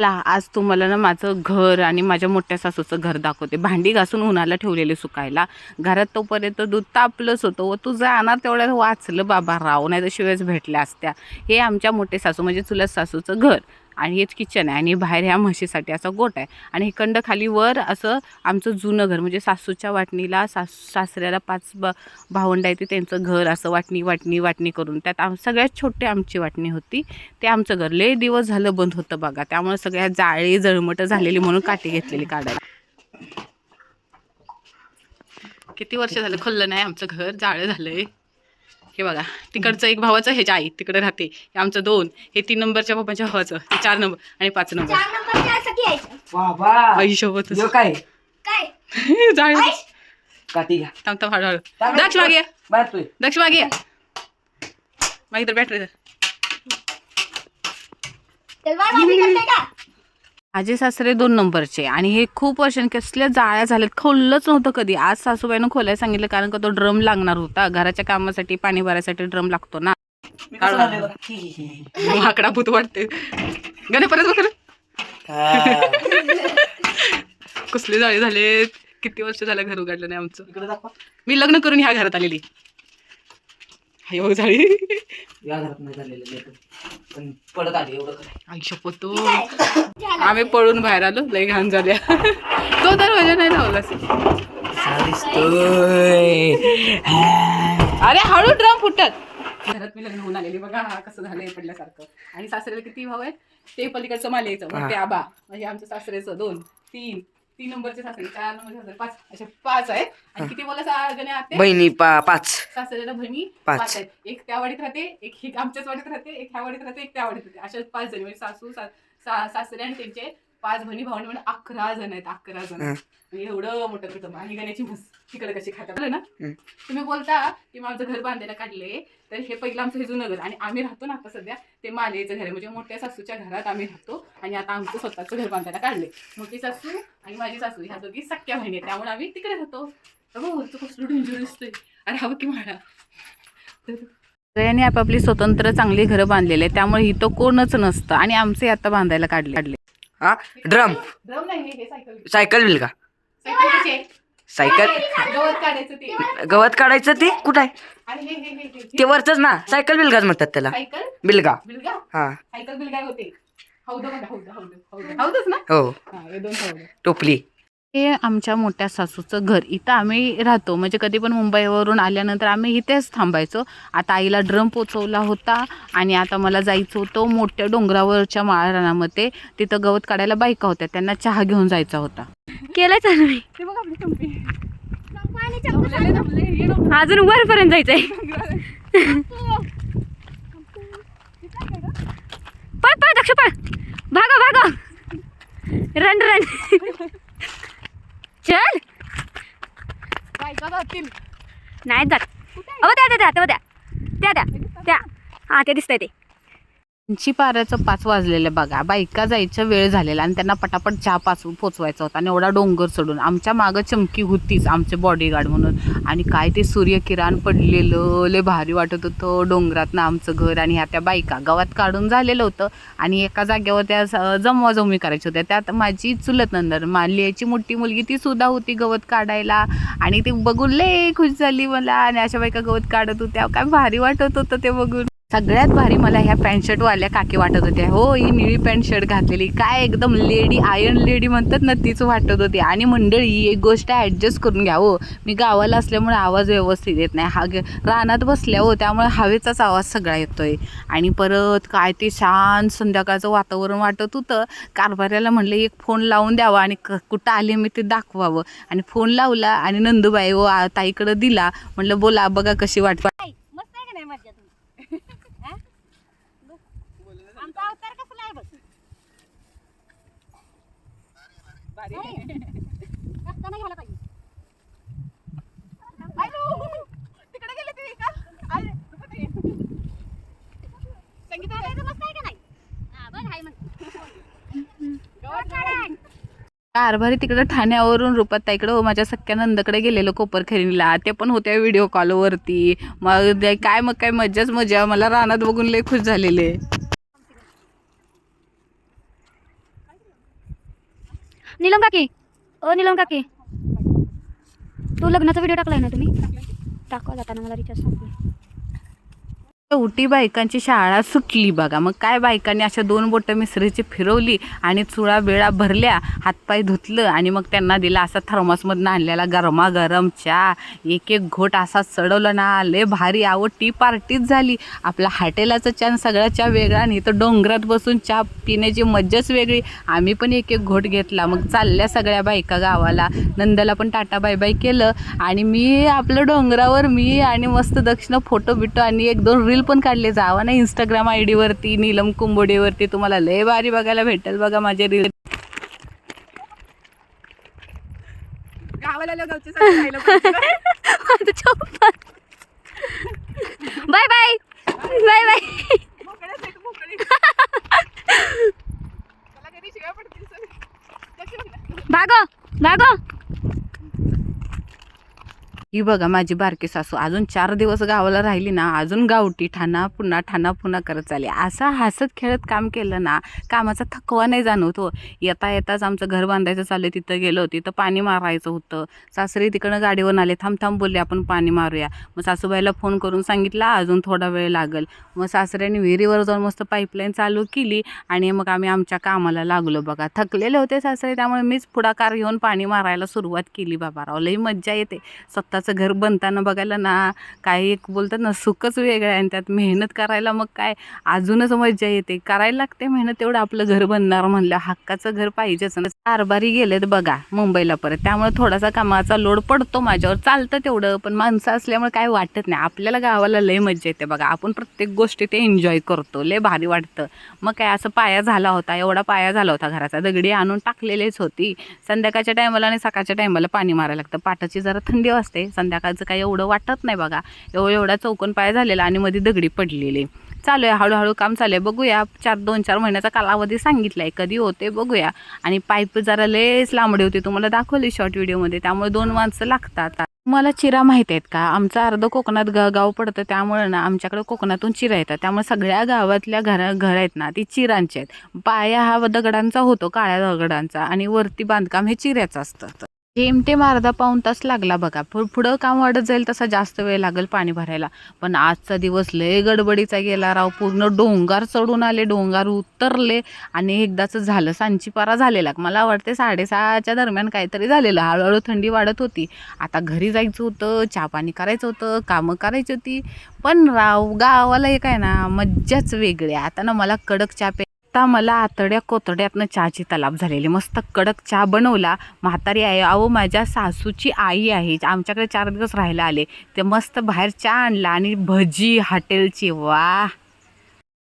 ला आज तुम्हाला ना माझं घर आणि माझ्या मोठ्या सासूचं घर दाखवते. भांडी घासून उन्हाला ठेवलेले सुकायला. घरात तोपर्यंत दूध तापलंच होतं. व तू जाणार तेवढ्यात वाचलं बाबा राव नाही तर शिवायच भेटल्या असत्या. हे आमच्या मोठे सासू म्हणजे चुलत सासूचं घर. आणि हेच किचन आहे आणि बाहेर ह्या म्हशीसाठी असा गोट आहे. आणि हे खंड खाली वर असं आमचं जुनं घर म्हणजे सासूच्या वाटणीला सास सासऱ्याला पाच ब भावंड आहे ते त्यांचं घर असं वाटणी वाटणी वाटणी करून. त्यात आम सगळ्यात छोटी आमची वाटणी होती. ते आमचं घर. लय दिवस झालं बंद होतं बघा. त्यामुळे सगळ्या जाळी जळमटं झालेली म्हणून काठी घेतलेली काढायला. किती वर्ष झालं? खोललं नाही आमचं घर. जाळं झालंय. हे बघा तिकडचं एक भावाचं ह्याच्या आई तिकडे राहते हे आमचं दोन हे तीन नंबरच्या पप्पाच्या भावाचं हे चार नंबर आणि पाच नंबर. आई सोबत यो काय? काय? जाळ काठी घ्या. थांब थांब हळूहळू. दक्ष मागे दक्ष मागे. मागे तर बॅटरी तलवार बाजी करते का माझे सासरे दोन नंबरचे. आणि हे खूप वर्षांनी कसल्या जाळ्या झाल्यात. खोललंच नव्हतं कधी. आज सासूबाईनं खोलायला सांगितलं कारण का तो ड्रम लागणार होता. घराच्या कामासाठी पाणी भरायसाठी ड्रम लागतो ना. माकडा भूत वाटते गणे परत बघ. कसले जाळे झाले किती वर्ष झालं घर उघडलं नाही आमचं. मी लग्न करून ह्या घरात आलेली. हाय बघ झाली. नाही झालेलं लेकरं. पण पडत आले एवढं काय आई शपथो. आम्ही पळून बाहेर आलो. लई घाण झाल्या. तो दरवाजा नाही लावला अरे हळू ड्रम फुटत. घरात मी लग्न होऊन आलेली बघा हा कसं झालंय पडल्यासारखं. आणि सासऱ्याला किती भाव आहे ते पलीकडचं मालेचं मग ते आबा. म्हणजे आमचं सासऱ्याचं. दोन तीन. तीन नंबरचे सासरे चार नंबरचे सासरे पाच असे पाच आहेत. आणि किती बोला जणे आते बहिणी पा पाच. सासऱ्याला बहिणी पाच. पाच आहेत. एक त्या वाडीत राहते एक ही आमच्याच वाडीत राहते एक ह्या वाडीत राहते एक त्या वाडीत राहते. अशा पाच जण म्हणजे सासू सा- सा- सासरे आणि त्यांचे पाच बहिणी भावंड म्हणजे अकरा जण आहेत अकरा जण. म्हणजे एवढं मोठं कुटुंब. आणि गाण्याची म्हस तिकडे कशी खातात. ना. तुम्ही बोलता की आमचं घर बांधायला काढले तर हे पहिलं आमचं हे जुनं घर. आणि आम्ही राहतो ना आता सध्या ते मालेचं घर आहे. म्हणजे मोठ्या सासूच्या घरात आम्ही राहतो. आणि आता आमचं स्वतःचं घर बांधायला काढले. मोठी सासू आणि माझी सासू ह्या दोघी सख्या बहिणी आहेत. त्यामुळे आम्ही तिकडे राहतो. तर बघ वरचं कसलं डेंजर दिसतंय. अरे हवं की म्हणा सगळ्यांनी आपापली स्वतंत्र चांगली घरं बांधलेली आहेत. त्यामुळे इथं कोणच नसतं. आणि आमचे आता बांधायला काढले काढले. हा? ड्रम ड्रम नाही हे- सायकल सायकल बिल का? सायकल कशी आहे? सायकल गवत काढायचं ते. गवत काढायचं ते? कुठं आहे? आणि हे हे हे हे- ते वरच ना? सायकल बिलगाच म्हणतात त्याला. सायकल बिलगा बिलगा हा. सायकल बिलगा होते? हौद बघा हौद हौद हौद. हौदच ना? हो. हा हे दोन हौद. टोपली. हे आमच्या मोठ्या सासूचं घर. इथं आम्ही राहतो. म्हणजे कधी पण मुंबईवरून आल्यानंतर आम्ही इथेच थांबायचो. आता आईला ड्रम पोचवला होता आणि आता मला जायचं होतं मोठ्या डोंगरावरच्या माळरानामध्ये. तिथं गवत काढायला बायका होत्या. त्यांना चहा घेऊन जायचा होता. केलं चालू मी ते बघ आपली कंपनी चंपा आणि चंपू अजून वरपर्यंत जायचंय. पळ पळ दक्ष पळ. भागा भागा रन रन. चल. बायका जातील नाही जात. अहो द्या द्या द्या द्या द्या. द्या. हा ते दिसतंय ते. त्यांची पाऱ्याचं पाच वाजलेलं बघा. बायका जायचं वेळ झालेला आणि त्यांना पटापट चहा पाच पोचवायचा होता. आणि एवढा डोंगर चढून आमच्या मागं चमकी होतीच आमचे बॉडीगार्ड म्हणून. आणि काय ते सूर्यकिरण पडलेलं लय भारी वाटत होतं. डोंगरात ना आमचं घर आणि ह्या त्या बायका. गावात काढून झालेलं होतं. आणि एका जागेवर त्या स- जमवाजमवी करायच्या होत्या. त्यात माझी चुलत नंदर मालियाची मोठी मुलगी ती सुद्धा होती गवत काढायला. आणि ती बघून लय खुश झाली मला. आणि अशा बायका गवत काढत होत्या. काय भारी वाटत होतं ते बघून. सगळ्यात भारी मला ह्या पॅन्ट शर्ट वाल्या काकी वाटत होत्या. हो ही निळी पॅन्ट शर्ट घातलेली. काय एकदम लेडी आयर्न लेडी म्हणतात ना तीच वाटत होती. आणि मंडळी एक गोष्ट ॲडजस्ट करून घ्या हो. मी गावाला असल्यामुळे आवाज व्यवस्थित येत नाही. हा रानात बसल्या हो त्यामुळे हवेचाच आवाज सगळा येतोय. आणि परत काय ते शांत संध्याकाळचं वातावरण वाटत होतं. कारभाऱ्याला म्हणलं एक फोन लावून द्यावा आणि क- कुठं आले मी ते दाखवावं. आणि फोन लावला आणि नंदूबाई व आ- ताईकडं दिला. म्हणलं बोला बघा कशी वाट मस्त आहे का नाही मज्जा तुम्ही हा? आमचा अवतार कसला आहे बघ रस्ता नाही घ्यायला पाहिजे. तिकडे गेले ते का? बघायचं मस्त आहे का नाही? हा, बघ हाय म्हणते. गवत काढाय. कारभारी तिकडं ठाण्यावरून रुपात ताईकडं माझ्या सख्या नंदकडे गेलेलो कोपर खरेदीला ते पण होत्या व्हिडिओ कॉलवरती मग काय मग काय मज्जाच मजा. मला रानात बघून लय खुश झालेले. नीलम काकी. ओ नीलम काकी. तू लग्नाचा व्हिडिओ टाकलाय ना तुम्ही? टाकवा जाताना मला रिचार्ज संपले. शेवटी बायकांची शाळा सुटली बघा. मग काय बायकांनी अशा दोन बोटं मिसरीची फिरवली आणि चुळा बिळा भरल्या हातपाय धुतलं आणि मग त्यांना दिला असा थर्मसमधनं आणलेला गरमागरम चहा. एक एक घोट असा चढवलं ना लय भारी आवं टी पार्टीच झाली. आपला हॉटेलाचा चहा सगळा चहा वेगळा आणि इथं डोंगरात बसून चहा पिण्याची मज्जाच वेगळी. आम्ही पण एक एक घोट घेतला. मग चालल्या सगळ्या बायका गावाला. नंदला पण टाटा बाय बाय केलं आणि मी आपलं डोंगरावर मी आणि मस्त दक्षिण फोटो बिटो आणि एक दोन रील पण काढले. जावा ना इंस्टाग्राम आय डीवरती नीलम कुंबोडीवरती तुम्हाला लय भारी बघायला भेटेल बघा माझे reel bye bye bye bye भागो भागो. ही बघा माझी बारकी सासू. अजून चार दिवस गावाला राहिली ना अजून गावठी ठाणा पुन्हा ठाणा पुन्हा करत चालली. असं हसत खेळत काम केलं ना कामाचा थकवा नाही जाणवत हो. येता येताच आमचं घर बांधायचं चाललं तिथं गेलो तिथं पाणी मारायचं होतं. सासरी तिकडं गाडीवरून आले थांब थांब बोलले आपण पाणी मारूया. मग सासूबाईला फोन करून सांगितला अजून थोडा वेळ लागेल. मग सासऱ्याने विहिरीवर जाऊन मस्त पाईपलाईन चालू केली आणि मग आम्ही आमच्या कामाला लागलो बघा. थकलेले होते सासरे त्यामुळे मीच पुढाकार घेऊन पाणी मारायला सुरुवात केली बाबा राव लई मज्जा येते. स्वतःचं घर बनताना बघायला ना काही एक बोलतात ना सुखच वेगळं आहे. आणि त्यात मेहनत करायला मग काय? अजूनच मज्जा येते. करायला लागते मेहनत तेवढं आपलं घर बनणार म्हणलं. हक्काचं घर पाहिजेच. ना कारभारी गेलेत बघा मुंबईला परत. त्यामुळे थोडासा कामाचा लोड पडतो माझ्यावर. चालतं तेवढं. पण माणसं असल्यामुळे काय वाटत नाही. आपल्याला गावाला लय मज्जा येते बघा. आपण प्रत्येक गोष्टी ते एन्जॉय करतो. लय भारी वाटतं. मग काय असं पाया झाला होता. एवढा पाया झाला होता घराचा. दगडी आणून टाकलेलीच होती. संध्याकाळच्या टायमाला आणि सकाळच्या टायमाला पाणी मारायला लागतं. पाटाची जरा थंडी वाजते. संध्याकाळचं काही एवढं वाटत नाही बघा. एवढं एवढा चौकन पाय झालेला आणि मध्ये दगडी पडलेली. चालू आहे हळूहळू काम चालू आहे. बघूया चार दोन चार महिन्याचा कालावधी सांगितला आहे कधी होते बघूया. आणि पाईप जरा लयच लांबडी होती तुम्हाला दाखवली शॉर्ट व्हिडिओमध्ये त्यामुळे दोन माणसं लागतात. मला चिरा माहीत आहेत का? आमचं अर्ध कोकणात ग गाव पडतं त्यामुळे ना आमच्याकडे कोकणातून चिरा येतात. त्यामुळे सगळ्या गावातल्या घर घर आहेत ना ती चिरांची आहेत. पाया हा दगडांचा होतो काळ्या दगडांचा. आणि वरती बांधकाम हे चिऱ्याचं असतं. जेमतेम अर्धा पाऊण तास लागला बघा. पु पुढं काम वाढत जाईल तसा जास्त वेळ लागेल पाणी भरायला. पण आजचा दिवस लय गडबडीचा गेला राव. पूर्ण डोंगर चढून आले डोंगर उतरले आणि एकदाच झालं सांचीपारा झालेला. मला वाटते साडेसहाच्या दरम्यान काहीतरी झालेलं. हळूहळू थंडी वाढत होती. आता घरी जायचं होतं चहा पाणी करायचं होतं कामं करायची होती. पण राव गावाला एक आहे ना मज्जाच वेगळी आता ना मला कडक चहा आत्ता मला आतड्या कोतड्यातनं चहाची तलाप झालेली. मस्त कडक चहा बनवला. म्हातारी आहे. अहो माझ्या सासूची आई आहे. आमच्याकडे चार दिवस राहायला आले. ते मस्त बाहेर चहा आणला आणि भजी हॉटेलची. वा